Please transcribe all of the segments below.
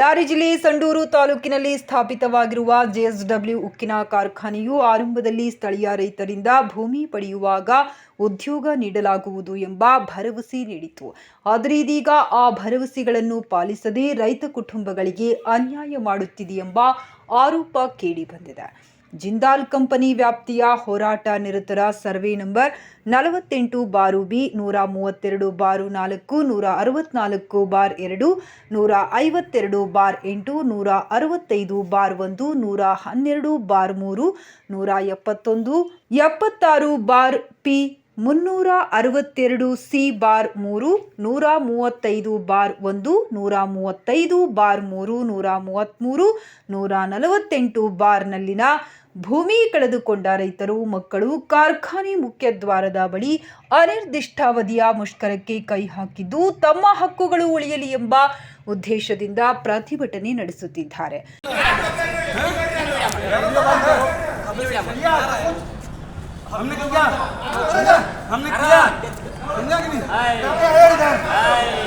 ಬಳ್ಳಾರಿ ಜಿಲ್ಲೆ ಸಂಡೂರು ತಾಲೂಕಿನಲ್ಲಿ ಸ್ಥಾಪಿತವಾಗಿರುವ ಜೆಎಸ್ಡಬ್ಲ್ಯೂ ಉಕ್ಕಿನ ಕಾರ್ಖಾನೆಯು ಆರಂಭದಲ್ಲಿ ಸ್ಥಳೀಯ ರೈತರಿಂದ ಭೂಮಿ ಪಡೆಯುವಾಗ ಉದ್ಯೋಗ ನೀಡಲಾಗುವುದು ಎಂಬ ಭರವಸೆ ನೀಡಿತು. ಆದರೆ ಇದೀಗ ಆ ಭರವಸೆಗಳನ್ನು ಪಾಲಿಸದೆ ರೈತ ಕುಟುಂಬಗಳಿಗೆ ಅನ್ಯಾಯ ಮಾಡುತ್ತಿದೆ ಎಂಬ ಆರೋಪ ಕೇಳಿಬಂದಿದೆ ಜಿಂದಾಲ್ ಕಂಪನಿ ವ್ಯಾಪ್ತಿಯ ಹೋರಾಟ ನಿರತರ ಸರ್ವೆ ನಂಬರ್ ನಲವತ್ತೆಂಟು ಬಾರು ಬಿ, ನೂರ ಮೂವತ್ತೆರಡು ಬಾರು ನಾಲ್ಕು, ನೂರ ಅರವತ್ನಾಲ್ಕು ಬಾರ್ ಎರಡು, ನೂರ ಐವತ್ತೆರಡು ಬಾರ್ ಎಂಟು, ನೂರ ಅರವತ್ತೈದು ಬಾರ್ ಒಂದು, ನೂರ ಹನ್ನೆರಡು ಬಾರ್ ಮೂರು, ನೂರ ಎಪ್ಪತ್ತೊಂದು, ಎಪ್ಪತ್ತಾರು ಬಾರ್ ಪಿ. ಮುನ್ನೂರ ಅರವತ್ತೆರಡು ಸಿ ಬಾರ್ ಮೂರು ನೂರ ಮೂವತ್ತೈದು ಬಾರ್ ಒಂದು ನೂರ ಮೂವತ್ತೈದು ಬಾರ್ ಮೂರು ನೂರ ಮೂವತ್ತ್ಮೂರು ನೂರ ನಲವತ್ತೆಂಟು ಬಾರ್ನಲ್ಲಿನ ಭೂಮಿ ಕಳೆದುಕೊಂಡ ರೈತರು ಮಕ್ಕಳು ಕಾರ್ಖಾನೆ ಮುಖ್ಯದ್ವಾರದ ಬಳಿ ಅನಿರ್ದಿಷ್ಟಾವಧಿಯ ಮುಷ್ಕರಕ್ಕೆ ಕೈ ಹಾಕಿದ್ದು ತಮ್ಮ ಹಕ್ಕುಗಳು ಉಳಿಯಲಿ ಎಂಬ ಉದ್ದೇಶದಿಂದ ಪ್ರತಿಭಟನೆ ನಡೆಸುತ್ತಿದ್ದಾರೆ. हमने किया हमने किया समझा कि नहीं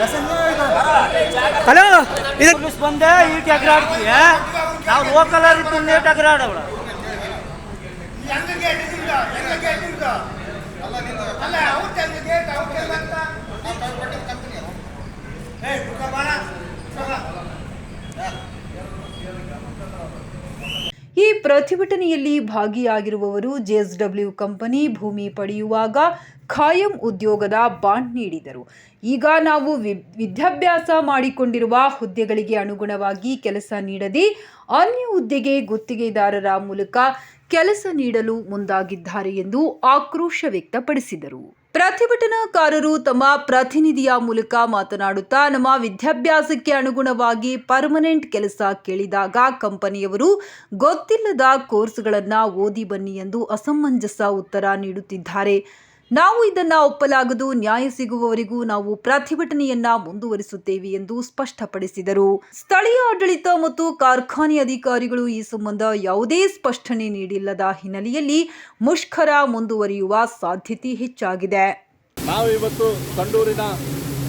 ऐसे नहीं इधर हेलो इधर पुलिस बंद है ये क्या गिराड़ की है ना वो कलर तुमने टकराड़ बड़ा ಪ್ರತಿಭಟನೆಯಲ್ಲಿ ಭಾಗಿಯಾಗಿರುವವರು ಜೆಎಸ್ಡಬ್ಲ್ಯೂ ಕಂಪನಿ ಭೂಮಿ ಪಡೆಯುವಾಗ ಖಾಯಂ ಉದ್ಯೋಗದ ಬಾಂಡ್ ನೀಡಿದರು. ಈಗ ನಾವು ವಿದ್ಯಾಭ್ಯಾಸ ಮಾಡಿಕೊಂಡಿರುವ ಹುದ್ದೆಗಳಿಗೆ ಅನುಗುಣವಾಗಿ ಕೆಲಸ ನೀಡದೆ ಅನ್ಯ ಹುದ್ದೆಗೆ ಗುತ್ತಿಗೆದಾರರ ಮೂಲಕ ಕೆಲಸ ನೀಡಲು ಮುಂದಾಗಿದ್ದಾರೆ ಎಂದು ಆಕ್ರೋಶ ವ್ಯಕ್ತಪಡಿಸಿದರು. ಪ್ರತಿಭಟನಾಕಾರರು ತಮ್ಮ ಪ್ರತಿನಿಧಿಯ ಮೂಲಕ ಮಾತನಾಡುತ್ತಾ ನಮ್ಮ ವಿದ್ಯಾಭ್ಯಾಸಕ್ಕೆ ಅನುಗುಣವಾಗಿ ಪರ್ಮನೆಂಟ್ ಕೆಲಸ ಕೇಳಿದಾಗ ಕಂಪನಿಯವರು, ಗೊತ್ತಿಲ್ಲದ ಕೋರ್ಸ್ಗಳನ್ನು ಓದಿ ಬನ್ನಿ ಎಂದು ಅಸಮಂಜಸ ಉತ್ತರ ನೀಡುತ್ತಿದ್ದಾರೆ. ನಾವು ಇದನ್ನ ಒಪ್ಪಲಾಗದು, ನ್ಯಾಯ ಸಿಗುವವರೆಗೂ ನಾವು ಪ್ರತಿಭಟನೆಯನ್ನ ಮುಂದುವರಿಸುತ್ತೇವೆ ಎಂದು ಸ್ಪಷ್ಟಪಡಿಸಿದರು. ಸ್ಥಳೀಯ ಆಡಳಿತ ಮತ್ತು ಕಾರ್ಖಾನೆ ಅಧಿಕಾರಿಗಳು ಈ ಸಂಬಂಧ ಯಾವುದೇ ಸ್ಪಷ್ಟನೆ ನೀಡಿಲ್ಲದ ಹಿನ್ನೆಲೆಯಲ್ಲಿ ಮುಷ್ಕರ ಮುಂದುವರಿಯುವ ಸಾಧ್ಯತೆ ಹೆಚ್ಚಾಗಿದೆ. ನಾವು ಇವತ್ತು ಸಂಡೂರಿನ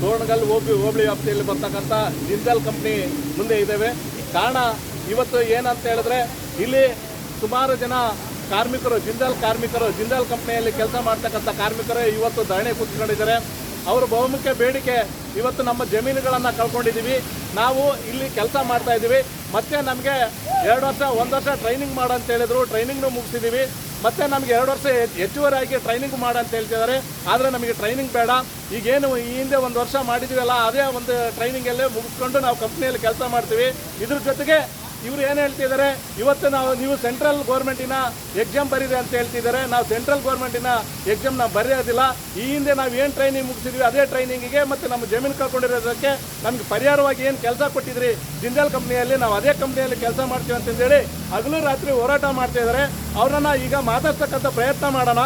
ತೋರಣಗಲ್ ಹೋಬಳಿ ವ್ಯಾಪ್ತಿಯಲ್ಲಿ ಬರ್ತಕ್ಕಂಥ ಜಿಂದಾಲ್ ಕಂಪ್ನಿ ಮುಂದೆ ಇದ್ದೇವೆ. ಕಾರಣ ಇವತ್ತು ಏನಂತ ಹೇಳಿದ್ರೆ ಇಲ್ಲಿ ಸುಮಾರು ಜನ ಕಾರ್ಮಿಕರು, ಜಿಂದಾಲ್ ಕಾರ್ಮಿಕರು, ಜಿಂದಾಲ್ ಕಂಪ್ನಿಯಲ್ಲಿ ಕೆಲಸ ಮಾಡ್ತಕ್ಕಂಥ ಕಾರ್ಮಿಕರು ಇವತ್ತು ಧರಣಿ ಕೂತ್ಕೊಂಡಿದ್ದಾರೆ. ಅವರು ಬಹುಮುಖ್ಯ ಬೇಡಿಕೆ, ಇವತ್ತು ನಮ್ಮ ಜಮೀನುಗಳನ್ನು ಕಳ್ಕೊಂಡಿದ್ದೀವಿ. ನಾವು ಇಲ್ಲಿ ಕೆಲಸ ಮಾಡ್ತಾ ಇದ್ದೀವಿ. ಮತ್ತೆ ನಮಗೆ ಎರಡು ವರ್ಷ, ಒಂದು ವರ್ಷ ಟ್ರೈನಿಂಗ್ ಮಾಡು ಅಂತ ಹೇಳಿದ್ರು. ಟ್ರೈನಿಂಗ್ನು ಮುಗಿಸಿದ್ದೀವಿ. ಮತ್ತೆ ನಮಗೆ ಎರಡು ವರ್ಷ ಹೆಚ್ಚುವರಿ ಹೆಚ್ಚುವರಿಯಾಗಿ ಟ್ರೈನಿಂಗ್ ಮಾಡು ಅಂತ ಹೇಳ್ತಿದ್ದಾರೆ. ಆದರೆ ನಮಗೆ ಟ್ರೈನಿಂಗ್ ಬೇಡ. ಈಗೇನು ಈ ಹಿಂದೆ ಒಂದು ವರ್ಷ ಮಾಡಿದ್ದೀವಲ್ಲ ಅದೇ ಒಂದು ಟ್ರೈನಿಂಗಲ್ಲೇ ಮುಗಿಸ್ಕೊಂಡು ನಾವು ಕಂಪ್ನಿಯಲ್ಲಿ ಕೆಲಸ ಮಾಡ್ತೀವಿ. ಇದ್ರ ಜೊತೆಗೆ ಇವ್ರು ಏನು ಹೇಳ್ತಿದ್ದಾರೆ ಇವತ್ತು ನಾವು, ನೀವು ಸೆಂಟ್ರಲ್ ಗೌರ್ಮೆಂಟಿನ ಎಕ್ಸಾಮ್ ಬರೀರಿ ಅಂತ ಹೇಳ್ತಿದ್ದಾರೆ ನಾವು ಸೆಂಟ್ರಲ್ ಗೌರ್ಮೆಂಟಿನ ಎಕ್ಸಾಮ್ ನಾವು ಬರೆಯೋದಿಲ್ಲ. ಈ ಹಿಂದೆ ನಾವು ಏನು ಟ್ರೈನಿಂಗ್ ಮುಗಿಸಿದ್ವಿ, ಅದೇ ಟ್ರೈನಿಂಗಿಗೆ ಮತ್ತು ನಮ್ಮ ಜಮೀನು ಕಳ್ಕೊಂಡಿರೋದಕ್ಕೆ ನಮ್ಗೆ ಪರಿಹಾರವಾಗಿ ಏನು ಕೆಲಸ ಕೊಟ್ಟಿದ್ರಿ? ಜಿಂದಾಲ್ ಕಂಪ್ನಿಯಲ್ಲಿ ನಾವು ಅದೇ ಕಂಪ್ನಿಯಲ್ಲಿ ಕೆಲಸ ಮಾಡ್ತೀವಿ ಅಂತಂದೇಳಿ ಹಗಲು ರಾತ್ರಿ ಹೋರಾಟ ಮಾಡ್ತಾ ಇದ್ದಾರೆ ಅವ್ರನ್ನ ಈಗ ಮಾತಾಡ್ತಕ್ಕಂಥ ಪ್ರಯತ್ನ ಮಾಡೋಣ.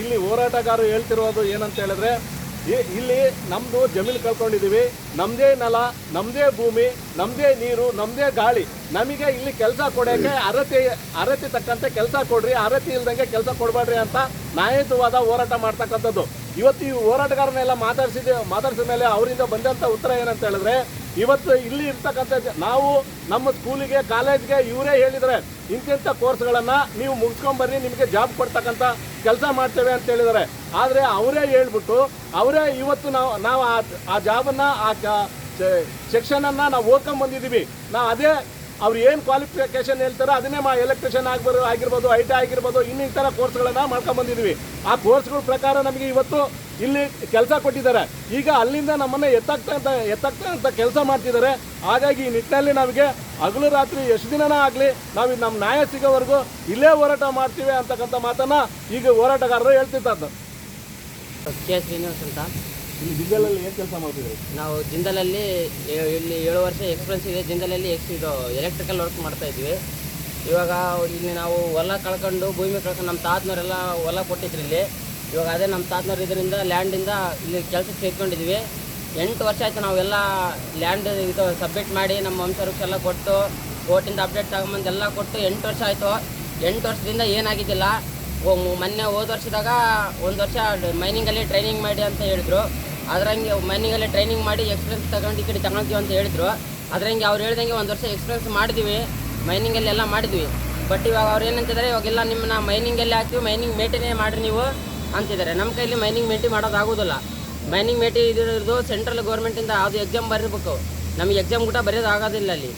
ಇಲ್ಲಿ ಹೋರಾಟಗಾರರು ಹೇಳ್ತಿರೋದು ಏನಂತ ಹೇಳಿದ್ರೆ ಇಲ್ಲಿ ನಮ್ದು ಜಮೀನು ಕಳ್ಕೊಂಡಿದ್ದೀವಿ ನಮ್ದೇ ನೆಲ, ನಮ್ದೇ ಭೂಮಿ, ನಮ್ದೇ ನೀರು, ನಮ್ದೇ ಗಾಳಿ. ನಮಗೆ ಇಲ್ಲಿ ಕೆಲಸ ಕೊಡೋಕೆ ಅರತಿ ಅರತಿ ತಕ್ಕಂತೆ ಕೆಲಸ ಕೊಡ್ರಿ ಅರತಿ ಇಲ್ದಂಗೆ ಕೆಲಸ ಕೊಡಬೇಡ್ರಿ ಅಂತ ನ್ಯಾಯಯುತವಾದ ಹೋರಾಟ ಮಾಡ್ತಕ್ಕಂಥದ್ದು. ಇವತ್ತು ಈ ಹೋರಾಟಗಾರನ್ನೆಲ್ಲ ಮಾತಾಡಿಸಿದ ಮಾತಾಡಿಸಿದ ಮೇಲೆ ಅವರಿಂದ ಬಂದಂಥ ಉತ್ತರ ಏನಂತ ಹೇಳಿದ್ರೆ, ಇವತ್ತು ಇಲ್ಲಿ ಇರ್ತಕ್ಕಂಥ ನಾವು ನಮ್ಮ ಸ್ಕೂಲಿಗೆ, ಕಾಲೇಜ್ಗೆ ಇವರೇ ಹೇಳಿದರೆ ಇಂತಿಂಥ ಕೋರ್ಸ್ಗಳನ್ನು ನೀವು ಮುಗಿಸ್ಕೊಂಬರ್ರಿ ನಿಮಗೆ ಜಾಬ್ ಕೊಡ್ತಕ್ಕಂಥ ಕೆಲಸ ಮಾಡ್ತೇವೆ ಅಂತ ಹೇಳಿದ್ದಾರೆ. ಆದರೆ ಅವರೇ ಹೇಳ್ಬಿಟ್ಟು, ಅವರೇ ಇವತ್ತು ನಾವು ನಾವು ಆ ಜಾಬನ್ನು, ಆ ಸೆಕ್ಷನನ್ನು ನಾವು ಓದ್ಕೊಂಬಂದಿದ್ದೀವಿ. ನಾವು ಅದೇ ಅವ್ರು ಏನು ಕ್ವಾಲಿಫಿಕೇಷನ್ ಹೇಳ್ತಾರೋ ಅದನ್ನೇ ಮಾ ಎಲೆಕ್ಟ್ರಿಷಿಯನ್ ಆಗ್ಬೋದು ಆಗಿರ್ಬೋದು ಐ ಟಿ ಆಗಿರ್ಬೋದು ಇನ್ನಿತರ ಕೋರ್ಸ್ಗಳನ್ನು ಮಾಡ್ಕೊಂಡ್ಬಂದಿದ್ದೀವಿ ಆ ಕೋರ್ಸ್ಗಳ ಪ್ರಕಾರ ನಮಗೆ ಇವತ್ತು ಇಲ್ಲಿ ಕೆಲಸ ಕೊಟ್ಟಿದ್ದಾರೆ. ಈಗ ಅಲ್ಲಿಂದ ನಮ್ಮನ್ನು ಎತ್ತಾಗ್ತಕ್ಕಂಥ ಅಂತ ಕೆಲಸ ಮಾಡ್ತಿದ್ದಾರೆ. ಹಾಗಾಗಿ ಈ ನಿಟ್ಟಿನಲ್ಲಿ ನಮಗೆ ಹಗಲು ರಾತ್ರಿ ಎಷ್ಟು ದಿನನ ಆಗಲಿ ನಾವು ನಮ್ಮ ನ್ಯಾಯ ಸಿಗೋವರೆಗೂ ಇಲ್ಲೇ ಹೋರಾಟ ಮಾಡ್ತೀವಿ ಅಂತಕ್ಕಂಥ ಮಾತನ್ನು ಈಗ ಹೋರಾಟಗಾರರು ಹೇಳ್ತಿದ್ದಾರೆ. ಕೆ ಅಂತ. ಇಲ್ಲಿ ಏನು ಕೆಲಸ ನಾವು ಜಿಂದಲಲ್ಲಿ ಇಲ್ಲಿ ಏಳು ವರ್ಷ ಎಕ್ಸ್ಪೀರಿಯನ್ಸ್ ಇದೆ. ಜಿಂದಲಲ್ಲಿ ಎಕ್ಸ್ ಇದು ಎಲೆಕ್ಟ್ರಿಕಲ್ ವರ್ಕ್ ಮಾಡ್ತಾ ಇದ್ವಿ ಇವಾಗ ಇಲ್ಲಿ ನಾವು ಹೊಲ ಕಳ್ಕೊಂಡು ಭೂಮಿ ಕಳ್ಕೊಂಡು ನಮ್ಮ ತಾತನವರೆಲ್ಲ ಹೊಲ ಕೊಟ್ಟಿದ್ರು ಇಲ್ಲಿ. ಇವಾಗ ಅದೇ ನಮ್ಮ ತಾತನವ್ರು ಇದರಿಂದ ಲ್ಯಾಂಡಿಂದ ಇಲ್ಲಿ ಕೆಲಸಕ್ಕೆ ಸೇರ್ಕೊಂಡಿದ್ವಿ ಎಂಟು ವರ್ಷ ಆಯಿತು ನಾವೆಲ್ಲ ಲ್ಯಾಂಡ್ ಇದು ಸಬ್ಮಿಟ್ ಮಾಡಿ ನಮ್ಮ ವಂಶವೃಕ್ಷ ಎಲ್ಲ ಕೊಟ್ಟು ಕೋರ್ಟಿಂದ ಅಪ್ಡೇಟ್ ತಗೊಂಬಂದೆಲ್ಲ ಕೊಟ್ಟು ಎಂಟು ವರ್ಷ ಆಯಿತು. ಎಂಟು ವರ್ಷದಿಂದ ಏನಾಗಿದ್ದಿಲ್ಲ. ಮೊನ್ನೆ ಹೋದ ವರ್ಷದಾಗ ಒಂದು ವರ್ಷ ಮೈನಿಂಗಲ್ಲಿ ಟ್ರೈನಿಂಗ್ ಮಾಡಿ ಅಂತ ಹೇಳಿದ್ರು. ಅದ್ರಂಗೆ ಮೈನಿಂಗಲ್ಲೇ ಟ್ರೈನಿಂಗ್ ಮಾಡಿ ಎಕ್ಸ್ಪೀರಿಯನ್ಸ್ ತಗೊಂಡು ಈ ಕಡೆ ತಗೊಳ್ತೀವಿ ಅಂತ ಹೇಳಿದ್ರು. ಅದ್ರಂಗೆ ಅವ್ರು ಹೇಳ್ದಂಗೆ ಒಂದು ವರ್ಷ ಎಕ್ಸ್ಪೀರಿಯನ್ಸ್ ಮಾಡಿದ್ವಿ ಮೈನಿಂಗಲ್ಲಿ ಎಲ್ಲ ಮಾಡಿದ್ವಿ. ಬಟ್ ಇವಾಗ ಅವ್ರು ಏನಂತಿದ್ದಾರೆ ಇವಾಗೆಲ್ಲ ನಿಮ್ಮನ್ನ ಮೈನಿಂಗಲ್ಲಿ ಹಾಕಿ ಮೈನಿಂಗ್ ಮೇಟೇನೇ ಮಾಡಿರಿ ನೀವು ಅಂತಿದ್ದಾರೆ. ನಮ್ಮ ಕೈಲಿ ಮೈನಿಂಗ್ ಮೇಟಿ ಮಾಡೋದಾಗೋದಿಲ್ಲ ಮೈನಿಂಗ್ ಮೇಟಿ ಇದ್ರದ್ದು ಸೆಂಟ್ರಲ್ ಗೌರ್ಮೆಂಟಿಂದ ಅದು ಎಕ್ಸಾಮ್ ಬರೀಬೇಕು. ನಮಗೆ ಎಕ್ಸಾಮ್ ಕೂಡ ಬರೆಯೋದು ಆಗೋದಿಲ್ಲ ಅಲ್ಲಿ.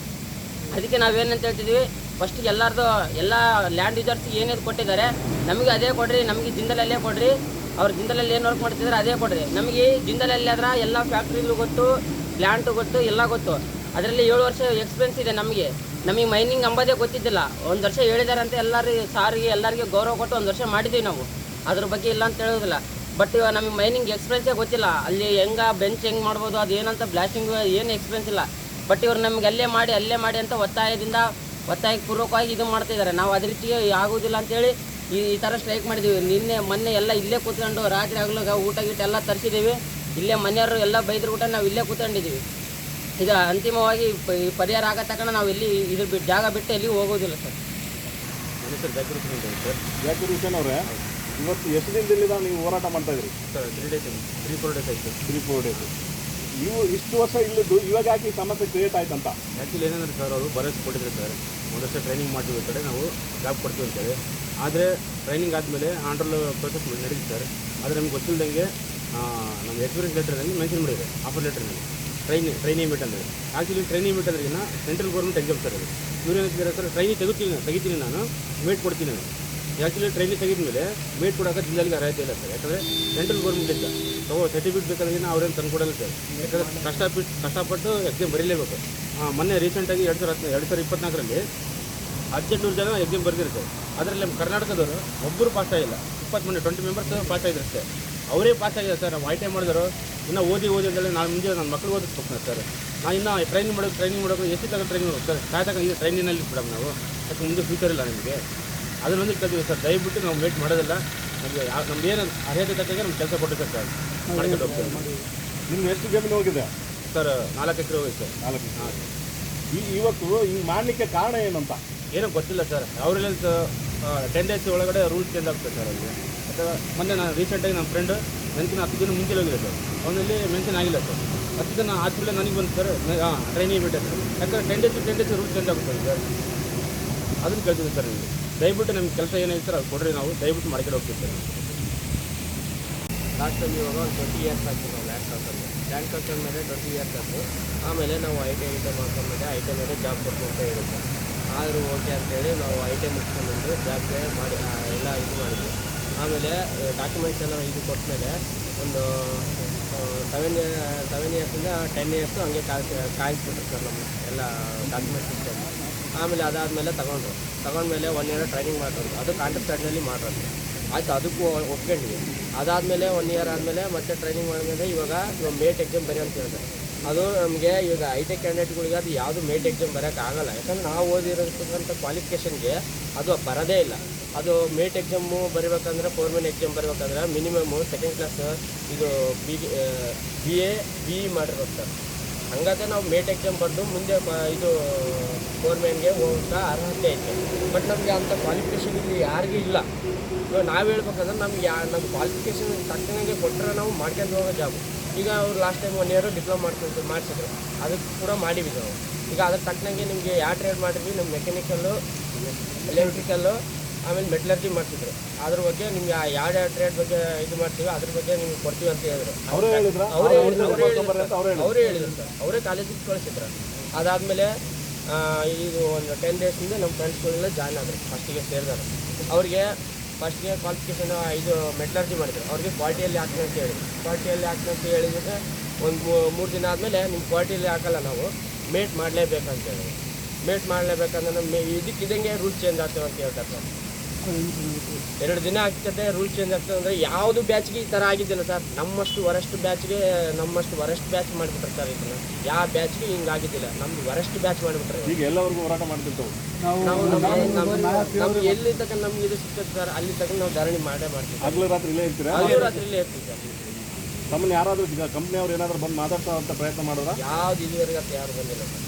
ಅದಕ್ಕೆ ನಾವೇನಂತ ಹೇಳ್ತಿದ್ವಿ ಫಸ್ಟ್ ಎಲ್ಲರದು ಎಲ್ಲ ಲ್ಯಾಂಡ್ ಯೂಸರ್ಸ್ ಏನೇನು ಕೊಟ್ಟಿದ್ದಾರೆ, ನಮಗೆ ಅದೇ ಕೊಡಿರಿ, ನಮಗೆ ಜಿಂದಲಲ್ಲೇ ಕೊಡ್ರಿ. ಅವ್ರು ಜಿಂದಲಲ್ಲಿ ಏನು ವರ್ಕ್ ಮಾಡ್ತಿದ್ರೆ ಅದೇ ಕೊಡ್ರಿ. ನಮಗೆ ಜಿಂದಲಲ್ಲಿ ಆದ್ರೆ ಎಲ್ಲ ಫ್ಯಾಕ್ಟ್ರಿಗಳು ಗೊತ್ತು ಪ್ಲ್ಯಾಂಟು ಗೊತ್ತು, ಎಲ್ಲ ಗೊತ್ತು. ಅದರಲ್ಲಿ ಏಳು ವರ್ಷ ಎಕ್ಸ್ಪೀರಿಯನ್ಸ್ ಇದೆ ನಮಗೆ. ನಮಗೆ ಮೈನಿಂಗ್ ಅಂಬೋದೇ ಗೊತ್ತಿದ್ದಿಲ್ಲ. ಒಂದು ವರ್ಷ ಹೇಳಿದ್ದಾರೆ ಅಂತ ಎಲ್ಲರೂ, ಸಾರಿಗೆ ಎಲ್ಲರಿಗೆ ಗೌರವ ಕೊಟ್ಟು ಒಂದು ವರ್ಷ ಮಾಡಿದ್ದೀವಿ ನಾವು. ಅದ್ರ ಬಗ್ಗೆ ಇಲ್ಲ ಅಂತ ಹೇಳೋದಿಲ್ಲ. ಬಟ್ ಇವಾಗ ನಮಗೆ ಮೈನಿಂಗ್ ಎಕ್ಸ್ಪೀರಿಯನ್ಸೇ ಗೊತ್ತಿಲ್ಲ. ಅಲ್ಲಿ ಹೆಂಗೆ ಬೆಂಚ್ ಹೆಂಗೆ ಮಾಡ್ಬೋದು, ಅದು ಏನಂತ ಬ್ಲಾಸ್ಟಿಂಗ್ ಏನು ಎಕ್ಸ್ಪೀರಿಯನ್ಸ್ ಇಲ್ಲ. ಬಟ್ ಇವ್ರು ನಮಗೆ ಅಲ್ಲೇ ಮಾಡಿ ಅಲ್ಲೇ ಮಾಡಿ ಅಂತ ಒತ್ತಾಯದಿಂದ ಒತ್ತಾಯಕ್ಕೆ ಪೂರ್ವಕವಾಗಿ ಇದು ಮಾಡ್ತಿದ್ದಾರೆ. ನಾವು ಅದೇ ರೀತಿ ಆಗೋದಿಲ್ಲ ಅಂತೇಳಿ ಈ ಈ ಥರ ಸ್ಟ್ರೈಕ್ ಮಾಡಿದ್ದೀವಿ ನಿನ್ನೆ ಮೊನ್ನೆ ಎಲ್ಲ ಇಲ್ಲೇ ಕೂತ್ಕೊಂಡು ರಾತ್ರಿ ಆಗಲಾಗ ಊಟ ಗೀಟ ಎಲ್ಲ ತರಿಸಿದ್ದೀವಿ ಇಲ್ಲೇ ಮನೆಯವರು ಎಲ್ಲ ಬೈದ್ರ ಊಟ ನಾವು ಇಲ್ಲೇ ಕೂತ್ಕೊಂಡಿದ್ದೀವಿ ಇದು ಅಂತಿಮವಾಗಿ ಪ- ಈ ಪರಿಹಾರ ಆಗೋ ತಕ್ಷಣ ನಾವು ಎಲ್ಲಿ ಇದ್ರ ಬಿಟ್ಟು ಜಾಗ ಬಿಟ್ಟು ಎಲ್ಲಿ ಹೋಗೋದಿಲ್ಲ ಸರ್. ಸರ್. ಜಾಕಿರ್ ಹುಸೇನ್ ಅವರೇ ಇವತ್ತು ಎಷ್ಟು ದಿನದಿಂದ ನೀವು ಹೋರಾಟ ಮಾಡ್ತಾ ಇದ್ರಿ sir three days three four days ಆಯಿತು. ತ್ರೀ ಫೋರ್ ಡೇಸ್ ನೀವು ಇಷ್ಟು ವರ್ಷ ಇಲ್ಲಿದ್ದು ಇವಾಗ ಯಾಕೆ ಈ ಸಮಸ್ಯೆ ಕ್ರಿಯೇಟ್ ಆಯ್ತಂತ? ಆ್ಯಕ್ಚುಲಿ ಏನಂದ್ರೆ ಸರ್ ಅವರು ಭರವಸೆ ಕೊಟ್ಟಿದ್ರು ಸರ್. ಒಂದು ವರ್ಷ ಟ್ರೈನಿಂಗ್ ಮಾಡ್ತೀವಿ ಕಡೆ ನಾವು ಜಾಬ್ ಕೊಡ್ತೀವಿ ಅಂತೇಳಿ. ಆದರೆ ಟ್ರೈನಿಂಗ್ ಆದಮೇಲೆ ಆಂಡ್ರಲ್ ಪ್ರೊಸೆಸ್ ನಡೀತಾರೆ ಆದರೆ ನಮ್ಗೆ ಗೊತ್ತಿಲ್ಲದಂಗೆ ನಮ್ಮ ಎಕ್ಸ್ಪೀರಿಯನ್ಸ್ ಲೆಟ್ರಲ್ಲಿ ಮೆನ್ಷನ್ ಮಾಡಿದೆ ಆಫರ್ ಲೆಟ್ರಲ್ಲಿ ಟ್ರೈನ್ ಟ್ರೈನಿಂಗ್ ಮೀಟ್ ಅಂದರೆ. ಆ್ಯಕ್ಚುಲಿ ಟ್ರೈನಿಂಗ್ ಮೀಟ್ ಅಂದ್ರೆ ಸೆಂಟ್ರಲ್ ಗೌರ್ಮೆಂಟ್ ಎಕ್ಸಾಮ್ ಸರ್ ಅದು. ಇವ್ರು ಏನಿದ್ದಾರೆ ಸರ್ ಟ್ರೈನಿಂಗ್ ತೆಗಿತೀನಿ ತೆಗಿತೀನಿ ನಾನು ಮೇಟ್ ಕೊಡ್ತೀನಿ ನಾನು. ಆ್ಯಕ್ಚುಲಿ ಟ್ರೈನಿಂಗ್ ತೆಗೆದ ಮೇಲೆ ಮೇಟ್ ಕೊಡೋಕೆ ಜಿಲ್ಲೆಗೆ ಅರ್ಹತೆ ಇಲ್ಲ ಸರ್ ಯಾಕಂದರೆ ಸೆಂಟ್ರಲ್ ಗೌರ್ಮೆಂಟ್ ಇಲ್ಲ ತಗೋ ಸರ್ಟಿಫಿಕೇಟ್ ಬೇಕಾದ್ರೆ ಅವ್ರೇನು ತಂದು ಕೊಡಲ್ಲ ಸರ್ ಯಾಕಂದರೆ ಕಷ್ಟಪಟ್ಟು ಕಷ್ಟಪಟ್ಟು ಎಕ್ಸಾಮ್ ಬರೀಲೇಬೇಕು. ಮೊನ್ನೆ ರೀಸೆಂಟಾಗಿ ಎರಡು ಸಾವಿರ ಹತ್ತು ಎರಡು ಸಾವಿರ ಇಪ್ಪತ್ನಾಲ್ಕರಲ್ಲಿ ಹದಿನೆಂಟುನೂರು ಜನ ಎಕ್ಸಾಮ್ ಬರೆದಿರುತ್ತೆ. ಅದರಲ್ಲಿ ನಮ್ಮ ಕರ್ನಾಟಕದವರು ಒಬ್ಬರು ಪಾಸ್ ಆಗಿಲ್ಲ. ಇಪ್ಪತ್ತು ಮಂದಿ ಟ್ವೆಂಟಿ ಮೆಂಬರ್ಸ್ ಪಾಸ್ ಆಗಿರುತ್ತೆ. ಅಷ್ಟೇ ಅವರೇ ಪಾಸ್ ಆಗಿದೆ ಸರ್ ನಾವು ಐ ಮಾಡಿದ್ರು ಇನ್ನೂ ಓದಿ ಓದಿ ಅಂತೇಳಿ ನಾನು ಮುಂದೆ ನನ್ನ ಮಕ್ಕಳು ಓದಿಸ್ಬೇಕು ಸರ್ ನಾನು ಇನ್ನೂ ಟ್ರೈನಿಂಗ್ ಮಾಡೋದು ಟ್ರೈನಿಂಗ್ ಮಾಡೋದು ಎಷ್ಟು ತಗೊಂಡು ಟ್ರೈನಿಂಗ್ ಹೋಗ್ತಾರೆ ಸರ್ ಕಾಯ್ತಕ್ಕ ಈಗ ಟ್ರೈನಿನಲ್ಲಿ ಬಿಡೋಣ ನಾವು. ಯಾಕೆ ಮುಂದೆ ಫ್ಯೂಚರ್ ಇಲ್ಲ ನಿಮಗೆ. ಅದನ್ನೊಂದು ಕೇಳ್ತೀವಿ ಸರ್ ದಯವಿಟ್ಟು ನಾವು ವೇಟ್ ಮಾಡೋದಿಲ್ಲ. ನಮಗೆ ನಮ್ದು ಏನು ಅರ್ಹತೆ ತಕ್ಕಂಗೆ ನಮ್ಗೆ ಕೆಲಸ ಕೊಟ್ಟಿದೆ ಸರ್ ಮಾಡ್ಕೊಂಡು ಹೋಗ್ತೀವಿ. ನಿಮ್ಗೆ ಎಷ್ಟು ಜಮೀನು ಹೋಗಿದೆ? ಸರ್ ನಾಲ್ಕು ಎಕರೆ ಹೋಗಿ ಸರ್ ನಾಲ್ಕು ಈ ಇವತ್ತು ಹಿಂಗೆ ಮಾಡಲಿಕ್ಕೆ ಕಾರಣ ಏನಂತ? ಏನೋ ಗೊತ್ತಿಲ್ಲ ಸರ್. ಅವರೆಲ್ಲ ಟೆನ್ ಡೇಸ್ ಒಳಗಡೆ ರೂಲ್ಸ್ ಚೇಂಜ್ ಆಗ್ತದೆ ಸರ್ ಅಲ್ಲಿ. ಅಥವಾ ಮೊನ್ನೆ ನಾನು ರೀಸೆಂಟಾಗಿ ನಮ್ಮ ಫ್ರೆಂಡ್ ಮೆನ್ಸಿನ ಹತ್ತು ದಿನ ಮುಂಚೆ ಹೋಗಿದೆ ಸರ್. ಅವನಲ್ಲಿ ಮೆನ್ಷನ್ ಆಗಿಲ್ಲ ಸರ್. ಹತ್ತು ದಿನ ಆದಮೇಲೆ ನನಗೆ ಬಂದು ಸರ್. ಹಾಂ ಟ್ರೈನಿಂಗ್ ಬಿಟ್ಟೆ ಸರ್. ಯಾಕಂದ್ರೆ ten days ten days rules change ಆಗುತ್ತೆ ಸರ್. ಅದನ್ನು ಕೇಳ್ತಿದ್ದೆ ಸರ್ ನಿಮಗೆ. ದಯವಿಟ್ಟು ನಮ್ಗೆ ಕೆಲಸ ಏನಿದೆ ಸರ್, ಅದು ಕೊಡ್ರಿ ನಾವು. ದಯವಿಟ್ಟು ಮಾಡ್ಕೊಂಡು ಹೋಗ್ತೀವಿ ಸರ್. ಲಾಸ್ಟಲ್ಲಿ ಇವಾಗ ಒಂದು ಟ್ವೆಂಟಿ ಇಯರ್ಸ್ ಆಗ್ತೀವಿ ನಾವು ಲ್ಯಾಂಡ್ ಕಲ್ಚರ್ ಲ್ಯಾಂಡ್ ಕಲ್ಚರ್ ಮೇಲೆ ಟ್ವೆಂಟಿ ಇಯರ್ಸ್ ಆಯಿತು. ಆಮೇಲೆ ನಾವು ಐ ಟಿ ಐ ಮಾಡ್ಕೊಂಡ್ಮೇಲೆ ಐ ಟಿ ಮೇಲೆ ಜಾಬ್ ಕೊಡ್ಕೊಂತ ಇರುತ್ತೆ ಆದರೂ ಓಕೆ ಅಂತೇಳಿ ನಾವು ಐ ಟಿ ಮುಗಿಸ್ಕೊಂಡು ಜಾಬ್ಗೆ ಮಾಡಿ ಎಲ್ಲ ಇದು ಮಾಡಿದ್ವಿ. ಆಮೇಲೆ ಡಾಕ್ಯುಮೆಂಟ್ಸ್ ಎಲ್ಲ ಇದು ಕೊಟ್ಟಮೇಲೆ ಒಂದು ಸೆವೆನ್ ಸೆವೆನ್ ಇಯರ್ಸಿಂದ ಟೆನ್ ಇಯರ್ಸು ಹಂಗೆ ಕಾಯ್ಸಿ, ಕಾಯಿಸ್ಬಿಟ್ರು ಸರ್ ನಮ್ಮ ಎಲ್ಲ ಡಾಕ್ಯುಮೆಂಟ್ಸ್ ಇತ್ತು ಆಮೇಲೆ ಅದಾದಮೇಲೆ ತಗೊಂಡ್ರು. ತಗೊಂಡ್ಮೇಲೆ ಒನ್ ಇಯರ್ ಟ್ರೈನಿಂಗ್ ಮಾಡಿದ್ರು ಅದು ಕಾಂಟ್ರಾಕ್ಟ್ ಸೈಡ್ನಲ್ಲಿ ಮಾಡಿರೋದು ಆಯಿತು, ಅದಕ್ಕೂ ಒಪ್ಕೊಂಡ್ವಿ. ಅದಾದಮೇಲೆ ಒನ್ ಇಯರ್ ಆದಮೇಲೆ ಮತ್ತೆ ಟ್ರೈನಿಂಗ್ ಮಾಡಿದ್ಮೇಲೆ ಇವಾಗ ಇವಾಗ ಮೇಟ್ ಎಕ್ಸಾಮ್ ಬರೀ ಅಂತ ಹೇಳಿದ್ರೆ ಅದು ನಮಗೆ ಈಗ ಐ ಟಿ ಕ್ಯಾಂಡಿಡೇಟ್ಗಳಿಗೆ ಅದು ಯಾವುದು ಮೇಟ್ ಎಕ್ಸಾಮ್ ಬರೋಕ್ಕಾಗಲ್ಲ ಯಾಕಂದ್ರೆ ನಾವು ಓದಿರೋದಕ್ಕಂಥ ಕ್ವಾಲಿಫಿಕೇಷನ್ಗೆ ಅದು ಬರೋದೇ ಇಲ್ಲ. ಅದು ಮೇಟ್ ಎಕ್ಸಾಮು ಬರೀಬೇಕಂದ್ರೆ ಫೋರ್ಮೆನ್ ಎಕ್ಸಾಮ್ ಬರಬೇಕಂದ್ರೆ ಮಿನಿಮಮ್ಮು ಸೆಕೆಂಡ್ ಕ್ಲಾಸ್ ಇದು B B A B E ಮಾಡಿರ್ಬೇಕು ಸರ್ ಹಂಗಾದ್ರೆ ನಾವು ಮೇಟ್ ಎಕ್ಸಾಮ್ ಬರೆದು ಮುಂದೆ ಇದು ಗೌರ್ಮೆಂಟ್ಗೆ ಹೋಗೋಂಥ ಅರ್ಹತೆ ಐತೆ. ಬಟ್ ನಮಗೆ ಅಂಥ ಕ್ವಾಲಿಫಿಕೇಷನ್ ಇಲ್ಲಿ ಯಾರಿಗೂ ಇಲ್ಲ. ಇವಾಗ ನಾವು ಹೇಳ್ಬೇಕಂದ್ರೆ ನಮ್ಗೆ ಯಾ ನಮ್ಮ ಕ್ವಾಲಿಫಿಕೇಷನ್ ತಕ್ಕನಾಗೆ ಕೊಟ್ಟರೆ ನಾವು ಮಾಡ್ಕೊಂಡು ಹೋಗೋ ಜಾಬ್ ಈಗ ಅವ್ರು last time one year diploma ಮಾಡ್ಕೊಂಡು ಮಾಡಿಸಿದ್ರು. ಅದಕ್ಕೆ ಕೂಡ ಮಾಡಿದ್ವಿ ನಾವು. ಈಗ ಅದಕ್ಕೆ ತಕ್ಕನಾಗೆ ನಿಮಗೆ ಯಾವ ಟ್ರೇಡ್ ಮಾಡಿದ್ವಿ? ನಮ್ಮ ಮೆಕ್ಯಾನಿಕಲ್ಲು ಎಲೆಕ್ಟ್ರಿಕಲ್ಲು ಆಮೇಲೆ ಮೆಟ್ಲರ್ಜಿ ಮಾಡ್ತಿದ್ರು. ಅದ್ರ ಬಗ್ಗೆ ನಿಮ್ಗೆ ಯಾವ ಟ್ರೇಡ್ ಬಗ್ಗೆ ಇದು ಮಾಡ್ತೀವಿ ಅದ್ರ ಬಗ್ಗೆ ನಿಮ್ಗೆ ಕೊಡ್ತೀವಿ ಅಂತ ಹೇಳಿದ್ರು. ಅವರೇ ಹೇಳಿದ್ರ? ಅವರೇ ಹೇಳಿದ್ರು. ಅವರೇ ಹೇಳಿದ್ರು. ಹೇಳಿದ್ರು ಸರ್. ಕಾಲೇಜಿಗೆ ಕಳಿಸಿದ್ರು. ಅದಾದಮೇಲೆ ಇದು ಒಂದು ಟೆನ್ ಡೇಸಿಂದ ನಮ್ಮ ಫ್ರೆಂಡ್ಸ್ಗಳೆಲ್ಲ ಜಾಯ್ನ್ ಆದರು. ಫಸ್ಟಿಗೆ ಸೇರಿದಾರೆ ಅವ್ರಿಗೆ ಫಸ್ಟ್ಗೆ ಕ್ವಾಲಿಫಿಕೇಷನ್ ಇದು ಮೆಟ್ಲರ್ಜಿ ಮಾಡಿದ್ರು. ಅವ್ರಿಗೆ ಕ್ವಾಲಿಟಿಯಲ್ಲಿ ಹಾಕ್ತೀನಿ ಅಂತ ಹೇಳಿ ಕ್ವಾಲಿಟಿಯಲ್ಲಿ ಹಾಕ್ತೀನಿ ಅಂತ ಹೇಳಿದ್ರೆ ಒಂದು ಮೂರು ದಿನ ಆದಮೇಲೆ ನಿಮ್ಮ ಕ್ವಾಲಿಟಿಯಲ್ಲಿ ಹಾಕಲ್ಲ ನಾವು. ಮೇಟ್ ಮಾಡಲೇಬೇಕಂತ ಹೇಳಿದ್ರು. ಮೇಟ್ ಮಾಡಲೇಬೇಕಂದ್ರೆ ನಮ್ಮ ಇದಕ್ಕಿದಂಗೆ ರೂಲ್ ಚೇಂಜ್ ಆಗ್ತೇವೆ ಅಂತ ಹೇಳ್ತಾರೆ ಸರ್. ಎರಡು ದಿನ ಆಗ್ತದೆ ರೂಲ್ ಚೇಂಜ್ ಆಗ್ತದೆ ಅಂದರೆ ಯಾವುದು ಬ್ಯಾಚ್ಗೆ ಈ ಥರ ಆಗಿದ್ದಿಲ್ಲ ಸರ್ ನಮ್ಮಷ್ಟು ವರಸ್ಟ್ ಬ್ಯಾಚ್ಗೆ ನಮ್ಮಷ್ಟು ವರಸ್ಟ್ ಬ್ಯಾಚ್ ಮಾಡಿಬಿಟ್ರೆ ಸರ್ ಇದನ್ನು. ಯಾವ ಬ್ಯಾಚ್ಗೆ ಹಿಂಗೆ ಆಗಿದ್ದಿಲ್ಲ. ನಮ್ದು ವರಸ್ಟ್ ಬ್ಯಾಚ್ ಮಾಡಿಬಿಟ್ರೆ. ಈಗ ಎಲ್ಲವರೆಗೂ ಹೋರಾಟ ಮಾಡ್ತಿರ್ತವೆ. ನಾವು ನಮ್ಮ- ನಮ್ಗೆ ಎಲ್ಲಿ ತಕ್ಕ ನಮ್ಗೆ ಇದು ಸಿಗ್ತದೆ ಸರ್ ಅಲ್ಲಿ ತಕ್ಕ ನಾವು ಧರಣಿ ಮಾಡೇ ಮಾಡ್ತೀವಿ. ಹಗಲು ರಾತ್ರಿ ಇಲ್ಲೇ ಇರ್ತೀರಾ? ಹಗಲು ರಾತ್ರಿ ಇಲ್ಲೇ ಇರ್ತೀವಿ ಸರ್ ತಮ್ಮನ್ನ ಯಾರಾದರೂ ಈಗ ಕಂಪ್ನಿ ಅವ್ರು ಏನಾದ್ರು ಬಂದು ಮಾತಾಡ್ಸೋ ಅಂತ ಪ್ರಯತ್ನ ಮಾಡೋದ ಯಾವ್ದು ಇಲ್ಲಿವರೆಗೆ ಅಂತ ಯಾರು ಬಂದಿಲ್ಲ ಸರ್